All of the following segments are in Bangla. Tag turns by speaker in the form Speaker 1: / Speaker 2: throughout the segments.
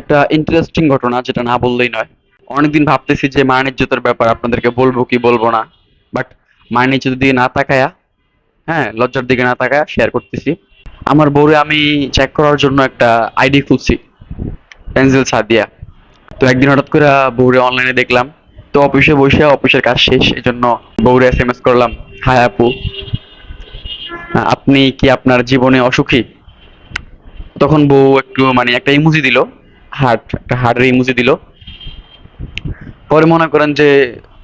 Speaker 1: একটা ইন্টারেস্টিং ঘটনা যেটা না বললেই নয়। অনেকদিন ভাবতেছি যে মান ইজ্জতের ব্যাপার আপনাদেরকে বলব কি বলব না বাট মান ইজ্জতের দিকে না তাকায়া হ্যাঁ লজ্জার দিকে না তাকায়া শেয়ার করতেছি। আমার বউরে আমি চেক করার জন্য একটা আইডি খুলছি পেন্সিল সাদিয়া তো একদিন হঠাৎ করে বউরে অনলাইনে দেখলাম, তো অফিসে বসে অফিসের কাজ শেষ এই জন্য বউরে এস এম এস করলাম হাই আপু, আপনি কি আপনার জীবনে অসুখী? তখন বউ একটু মানে একটা ইমোজি দিল হার্ট একটা হার্টের ইমোজি দিল। পরে মনে করেন যে,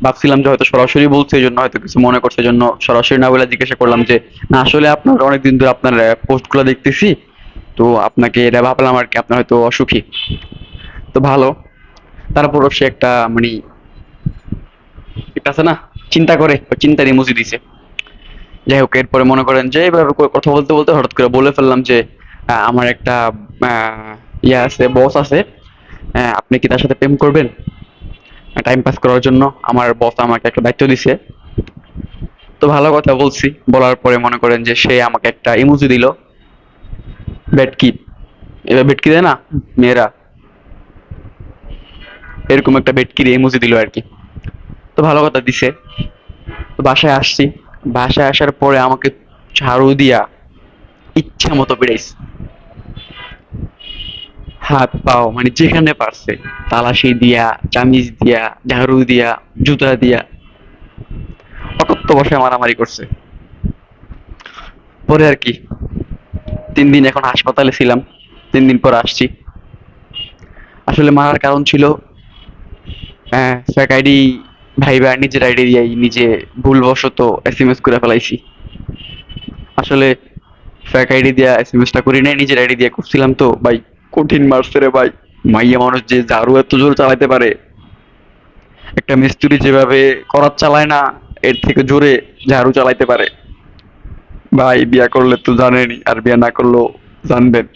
Speaker 1: ভাবছিলাম যে হয়তো সরাসরি বলছে এই জন্য হয়তো কিছু মনে করছে জন্য সরাসরি না বলে জিজ্ঞাসা করলাম যে, না, আসলে আপনার অনেকদিন ধরে আপনার পোস্টগুলো দেখতেছি, তো আপনাকে এটা ভাবলাম আর কি, আপনার হয়তো অসুখী। তো ভালো। তারপরও সে একটা মানে একটা আছে না, চিন্তা করে চিন্তার ইমোজি দিছে। যাই হোক, এরপরে মনে করেন যে এইভাবে করে কথা বলতে বলতে হঠাৎ করে বলে ফেললাম যে আমার একটা ইয়ে আছে বস আছে। আপনি কি তার সাথে প্রেম করবেন? টাইম পাস করার জন্য আমার বস আমাকে একটা দায়িত্ব দিছে। তো ভালো কথা বলছি। বলার পরে মনে করেন যে সে আমাকে একটা ইমোজি দিল। বেটকি এবার বেটকি দেয় না? মেয়েরা। এরকম একটা বেটকির ইমোজি দিল আর কি। তো ভালো কথা দিছে। বাসায় আসছি। বাসায় আসার পরে আমাকে ঝাড়ু দিয়া ইচ্ছা মতো বেড়াইছে। হাত, পাও মানে যেখানে পারছে। তালাশি দিয়া চামিজ দিয়া, ঝাড়ু দিয়া, জুতা দিয়া। অকত্য বসে মারামারি করছে। পরে আর কি। তিন দিন এখন হাসপাতালে ছিলাম। তিন দিন পর আসছি। আসলে মারার কারণ ছিল ফেক আইডি ভাইবা, নিজের আইডি দিয়ে নিজে ভুলবশত এস এম এস করে ফেলাইছি। আসলে ফেক আইডি দিয়া এস এম এসটা করি নাই, নিজের আইডি দিয়ে করছিলাম তো, ভাই। কঠিন মারছে রে ভাই। মাইয়া মানুষ যে ঝাড়ু এত জোর চালাতে পারে, একটা মিস্ত্রি যেভাবে করাত চালায় না, এর থেকে জোরে ঝাড়ু চালাইতে পারে। ভাই, বিয়া করলে তো জানেনই, আর বিয়া না করলেও জানবেন।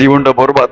Speaker 1: জীবনটা বরবাদ।